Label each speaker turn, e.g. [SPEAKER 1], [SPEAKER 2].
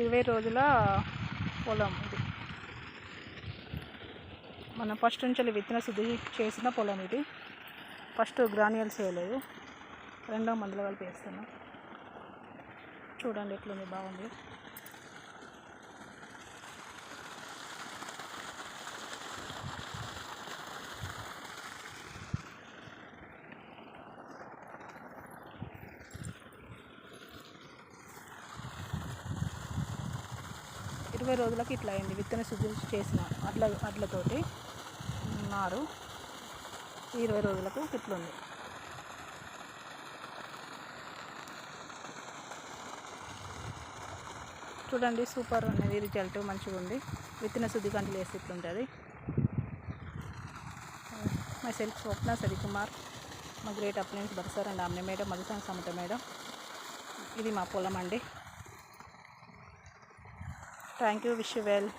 [SPEAKER 1] ఇరవై రోజుల పొలం ఇది. మనం ఫస్ట్ నుంచి విత్తన శుద్ధి చేసిన పొలం ఇది. ఫస్ట్ గ్రాన్యువల్స్ వేయలేదు రెండో మందులు కలిపి వేస్తున్నాం. చూడండి ఎట్లుంది బాగుంది. ఇరవై రోజులకి ఇట్లా అయింది. విత్తన శుద్ధి చేసిన అట్ల అడ్లతోటి నారు ఇరవై రోజులకు ఇట్లుంది చూడండి సూపర్ ఉన్నది. రిజల్ట్ మంచిగా ఉంది. విత్తన శుద్ధి గంటలు వేసి ఇట్లుంటుంది మై సెల్ఫ్ స్వప్న సరికుమార్ మా గ్రేట్ అప్లయన్స్ బర్సార్ అండ్ ఆమె మేడం మధుసాన్ సమత మేడం. ఇది మా పొలం అండి. Thank you wish well